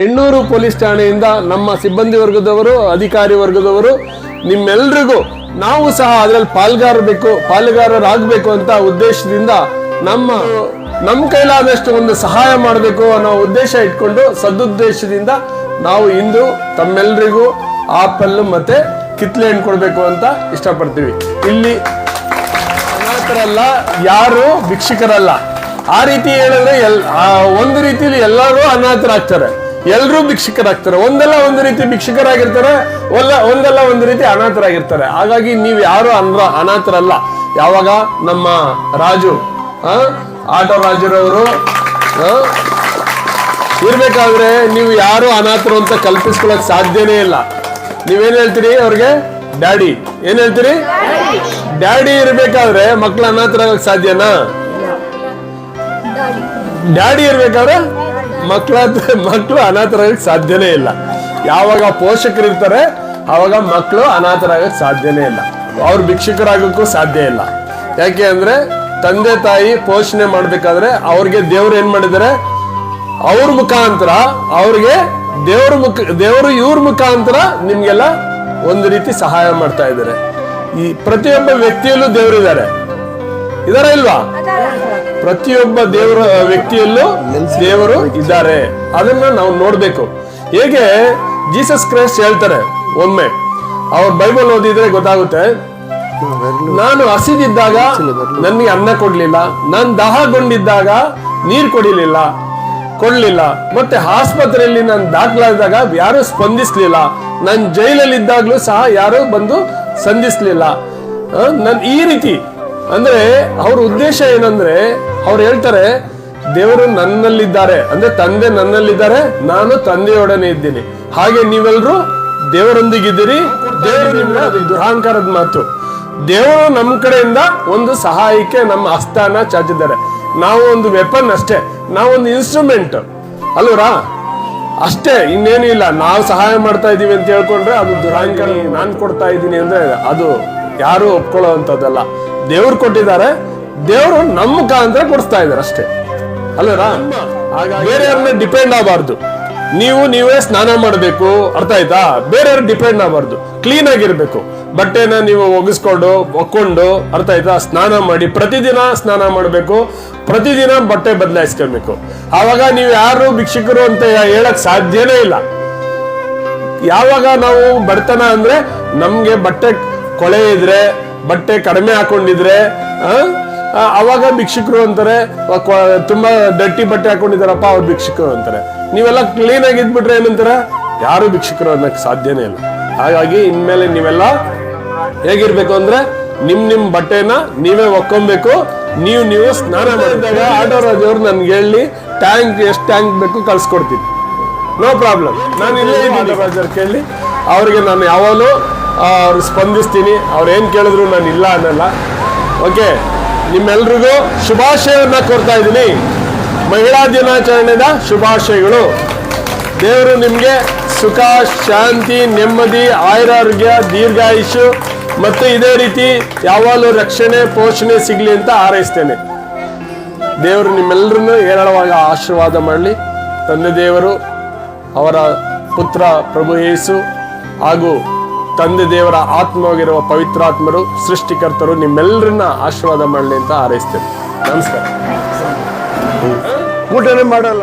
Hennur police ಠಾಣೆಯಿಂದ ನಮ್ಮ ಸಿಬ್ಬಂದಿ ವರ್ಗದವರು, ಅಧಿಕಾರಿ ವರ್ಗದವರು, ನಿಮ್ಮೆಲ್ರಿಗೂ ನಾವು ಸಹ ಅದರಲ್ಲಿ ಪಾಲ್ಗಾರಬೇಕು, ಪಾಲುಗಾರರಾಗಬೇಕು ಅಂತ ಉದ್ದೇಶದಿಂದ ನಮ್ಮ ನಮ್ಮ ಕೈಲಾದಷ್ಟು ಒಂದು ಸಹಾಯ ಮಾಡಬೇಕು ಅನ್ನೋ ಉದ್ದೇಶ ಇಟ್ಕೊಂಡು ಸದುದ್ದೇಶದಿಂದ ನಾವು ಇಂದು ತಮ್ಮೆಲ್ರಿಗೂ ಆಪಲ್ ಮತ್ತೆ ಕಿತ್ಲೆ ಹಣ್ಣು ಕೊಡಬೇಕು ಅಂತ ಇಷ್ಟಪಡ್ತೀವಿ. ಇಲ್ಲಿ ಅನಾಥರಲ್ಲ, ಯಾರು ಭಿಕ್ಷುಕರಲ್ಲ. ಆ ರೀತಿ ಹೇಳಿದ್ರೆ ಎಲ್ ಒಂದು ರೀತಿಯಲ್ಲಿ ಎಲ್ಲರೂ ಅನಾಥರಾಗ್ತಾರೆ. ಎಲ್ಲರೂ ಭಿಕ್ಷಕರಾಗ್ತಾರೆ. ಒಂದಲ್ಲ ಒಂದು ರೀತಿ ಭಿಕ್ಷಕರಾಗಿರ್ತಾರೆ ಒಲ್ಲ ಒಂದಲ್ಲ ಒಂದು ರೀತಿ ಅನಾಥರಾಗಿರ್ತಾರೆ. ಹಾಗಾಗಿ ನೀವು ಯಾರು ಅನ್ರ ಅನಾಥರಲ್ಲ. ಯಾವಾಗ? ನಮ್ಮ ರಾಜು ಆಟೋ ರಾಜರವರು ಇರ್ಬೇಕಾದ್ರೆ ನೀವು ಯಾರು ಅನಾಥರು ಅಂತ ಕಲ್ಪಿಸ್ಕೊಳಕ್ ಸಾಧ್ಯನೇ ಇಲ್ಲ. ನೀವೇನ್ ಹೇಳ್ತೀರಿ ಅವ್ರಿಗೆ? ಡ್ಯಾಡಿ. ಏನ್ ಹೇಳ್ತೀರಿ? ಡ್ಯಾಡಿ ಇರ್ಬೇಕಾದ್ರೆ ಮಕ್ಳು ಅನಾಥರಾಗಕ್ ಸಾಧ್ಯನಾ? ಡ್ಯಾಡಿ ಇರ್ಬೇಕಾದ್ರೆ? ಮಕ್ಳ ಮಕ್ಕಳು ಅನಾಥರಾಗಕ್ಕೆ ಸಾಧ್ಯನೇ ಇಲ್ಲ. ಯಾವಾಗ ಪೋಷಕರು ಇರ್ತಾರೆ ಆವಾಗ ಮಕ್ಕಳು ಅನಾಥರಾಗಕ್ಕೆ ಸಾಧ್ಯನೇ ಇಲ್ಲ. ಅವ್ರು ಭಿಕ್ಷುಕರಾಗಕ್ಕೂ ಸಾಧ್ಯ ಇಲ್ಲ. ಯಾಕೆ ಅಂದ್ರೆ, ತಂದೆ ತಾಯಿ ಪೋಷಣೆ ಮಾಡ್ಬೇಕಾದ್ರೆ ಅವ್ರಿಗೆ ದೇವ್ರು ಏನ್ ಮಾಡಿದ್ದಾರೆ? ಅವ್ರ ಮುಖಾಂತರ ಅವ್ರಿಗೆ ದೇವ್ರ ಮುಖ, ದೇವರು ಇವ್ರ ಮುಖಾಂತರ ನಿಮ್ಗೆಲ್ಲ ಒಂದು ರೀತಿ ಸಹಾಯ ಮಾಡ್ತಾ ಇದ್ದಾರೆ. ಈ ಪ್ರತಿಯೊಬ್ಬ ವ್ಯಕ್ತಿಯಲ್ಲೂ ದೇವರಿದ್ದಾರೆ. ಇದಾರ ಇಲ್ವಾ? ಪ್ರತಿಯೊಬ್ಬ ದೇವರ ವ್ಯಕ್ತಿಯಲ್ಲೂ ದೇವರು ಇದ್ದಾರೆ. ಅದನ್ನ ನಾವು ನೋಡ್ಬೇಕು. ಹೇಗೆ ಜೀಸಸ್ ಕ್ರೈಸ್ಟ್ ಹೇಳ್ತಾರೆ ಒಮ್ಮೆ. ಅವ್ರ ಬೈಬಲ್ ಓದಿದ್ರೆ ಗೊತ್ತಾಗುತ್ತೆ. ನಾನು ಹಸಿದಿದ್ದಾಗ ನನಗೆ ಅನ್ನ ಕೊಡ್ಲಿಲ್ಲ. ನಾನು ದಾಹಗೊಂಡಿದ್ದಾಗ ನೀರ್ ಕೊಡಿಲಿಲ್ಲ, ಕೊಡ್ಲಿಲ್ಲ. ಮತ್ತೆ ಆಸ್ಪತ್ರೆಯಲ್ಲಿ ನಾನು ದಾಖಲಾದಾಗ ಯಾರು ಸ್ಪಂದಿಸ್ಲಿಲ್ಲ. ನಾನು ಜೈಲಲ್ಲಿ ಇದ್ದಾಗ್ಲೂ ಸಹ ಯಾರು ಬಂದು ಸಂಧಿಸ್ಲಿಲ್ಲ. ನನ್ ಈ ರೀತಿ. ಅಂದ್ರೆ ಅವ್ರ ಉದ್ದೇಶ ಏನಂದ್ರೆ ಅವ್ರು ಹೇಳ್ತಾರೆ, ದೇವರು ನನ್ನಲ್ಲಿದ್ದಾರೆ. ಅಂದ್ರೆ ತಂದೆ ನನ್ನಲ್ಲಿದ್ದಾರೆ, ನಾನು ತಂದೆಯೊಡನೆ ಇದ್ದೀನಿ. ಹಾಗೆ ನೀವೆಲ್ಲರೂ ದೇವರೊಂದಿಗಿದ್ದೀರಿ. ದೇವರು ನಿಮ್ಮ ದುರಹಂಕಾರದ ಮಾತು. ದೇವರು ನಮ್ಮ ಕಡೆಯಿಂದ ಒಂದು ಸಹಾಯಕ್ಕೆ ನಮ್ಮ ಹಸ್ತಾನ ಚಾಚಿದ್ದಾರೆ. ನಾವು ಒಂದು ವೆಪನ್ ಅಷ್ಟೇ. ನಾವೊಂದು ಇನ್ಸ್ಟ್ರೂಮೆಂಟ್ ಅಲ್ವರಾ ಅಷ್ಟೇ, ಇನ್ನೇನು ಇಲ್ಲ. ನಾವು ಸಹಾಯ ಮಾಡ್ತಾ ಇದೀವಿ ಅಂತ ಹೇಳ್ಕೊಂಡ್ರೆ ಅದು ದುರಹಂಕಾರ, ನಾನ್ ಕೊಡ್ತಾ ಇದ್ದೀನಿ ಅಂದ್ರೆ ಅದು ಯಾರು ಒಪ್ಕೊಳ್ಳೋ ಅಂತದಲ್ಲ ದೇವ್ರು ಕೊಟ್ಟಿದ್ದಾರೆ ದೇವರು ನಮ್ಮ ಮುಖಾಂತರ ಕೊಡಿಸ್ತಾ ಇದ್ದಾರೆ ಅಷ್ಟೇ. ಹಾಗಾಗಿ ಬೇರೆಯವ್ರನ್ನ ಡಿಪೆಂಡ್ ಆಗಬಾರ್ದು. ನೀವು ನೀವೇ ಸ್ನಾನ ಮಾಡಬೇಕು ಅರ್ಥ ಆಯ್ತಾ? ಬೇರೆಯವ್ರ ಡಿಪೆಂಡ್ ಆಗಬಾರ್ದು. ಕ್ಲೀನ್ ಆಗಿರ್ಬೇಕು. ಬಟ್ಟೆನ ನೀವು ಒಗಿಸ್ಕೊಂಡು ಒಕ್ಕೊಂಡು ಅರ್ಥ ಆಯ್ತಾ? ಸ್ನಾನ ಮಾಡಿ ಪ್ರತಿದಿನ ಸ್ನಾನ ಮಾಡಬೇಕು ಪ್ರತಿದಿನ ಬಟ್ಟೆ ಬದಲಾಯಿಸ್ಕೊಬೇಕು ಆವಾಗ ನೀವು ಯಾರು ಭಿಕ್ಷುಕರು ಅಂತ ಹೇಳಕ್ ಸಾಧ್ಯನೇ ಇಲ್ಲ. ಯಾವಾಗ ನಾವು ಬಡತನ ಅಂದ್ರೆ ನಮ್ಗೆ ಬಟ್ಟೆ ಕೊಳೆ ಇದ್ರೆ ಬಟ್ಟೆ ಕಡಿಮೆ ಹಾಕೊಂಡಿದ್ರೆ ಆ, ಅವಾಗ ಭಿಕ್ಷುಕರು ಅಂತಾರೆ ತುಂಬಾ ಡಟ್ಟಿ ಬಟ್ಟೆ ಹಾಕೊಂಡಿದಾರಪ್ಪ ಅವ್ರು ಭಿಕ್ಷುಕರು ಅಂತಾರೆ. ನೀವೆಲ್ಲ ಕ್ಲೀನ್ ಆಗಿ ಇದ್ಬಿಟ್ರೆ ಏನಂತಾರೆ? ಯಾರು ಭಿಕ್ಷುಕರು ಅನ್ನಕ್ ಸಾಧ್ಯನೇ ಇಲ್ಲ. ಹಾಗಾಗಿ ಇನ್ಮೇಲೆ ನೀವೆಲ್ಲ ಹೇಗಿರ್ಬೇಕು ಅಂದ್ರೆ, ನಿಮ್ ನಿಮ್ ಬಟ್ಟೆನ ನೀವೇ ಒಕ್ಕೊಬೇಕು, ನೀವು ನೀವು ಸ್ನಾನ ಮಾಡಿದಾಗ ಆಟೋ ರಾಜವ್ರು ನನ್ಗೆ ಹೇಳಿ ಟ್ಯಾಂಕ್ ಎಷ್ಟು ಟ್ಯಾಂಕ್ ಬೇಕು ಕಳ್ಸಿಕೊಡ್ತೀನಿ. ನೋ ಪ್ರಾಬ್ಲಮ್ ನಾನು ಇಲ್ಲೇ ಇದ್ದೀನಿ ರಾಜರ್ ಕೇಳಿ. ಅವ್ರಿಗೆ ನಾನು ಯಾವಾಗಲೂ ಅವ್ರು ಸ್ಪಂದಿಸ್ತೀನಿ. ಅವ್ರು ಏನು ಕೇಳಿದ್ರು ನಾನು ಇಲ್ಲ ಅನ್ನಲ್ಲ. ಓಕೆ ನಿಮ್ಮೆಲ್ರಿಗೂ ಶುಭಾಶಯವನ್ನ ಕೋರ್ತಾ ಇದ್ದೀನಿ. ಮಹಿಳಾ ದಿನಾಚರಣೆದ ಶುಭಾಶಯಗಳು. ದೇವರು ನಿಮಗೆ ಸುಖ, ಶಾಂತಿ, ನೆಮ್ಮದಿ ಆಯುರಾರೋಗ್ಯ ದೀರ್ಘಾಯುಷು ಮತ್ತು ಇದೇ ರೀತಿ ಯಾವಾಗಲೂ ರಕ್ಷಣೆ, ಪೋಷಣೆ ಸಿಗಲಿ ಅಂತ ಹಾರೈಸ್ತೇನೆ. ದೇವರು ನಿಮ್ಮೆಲ್ಲರನ್ನು ಹೇರಳವಾಗಿ ಆಶೀರ್ವಾದ ಮಾಡಲಿ. ತಂದೆ ದೇವರು, ಅವರ ಪುತ್ರ ಪ್ರಭು ಯೇಸು ಹಾಗೂ ತಂದೆ ದೇವರ ಆತ್ಮವಾಗಿರುವ ಪವಿತ್ರಾತ್ಮರು ಸೃಷ್ಟಿಕರ್ತರು ನಿಮ್ಮೆಲ್ಲರನ್ನ ಆಶೀರ್ವಾದ ಮಾಡಲಿ ಅಂತ ಹಾರೈಸ್ತೇನೆ. ನಮಸ್ಕಾರ. ಊಟನೇ ಮಾಡಲ್ಲ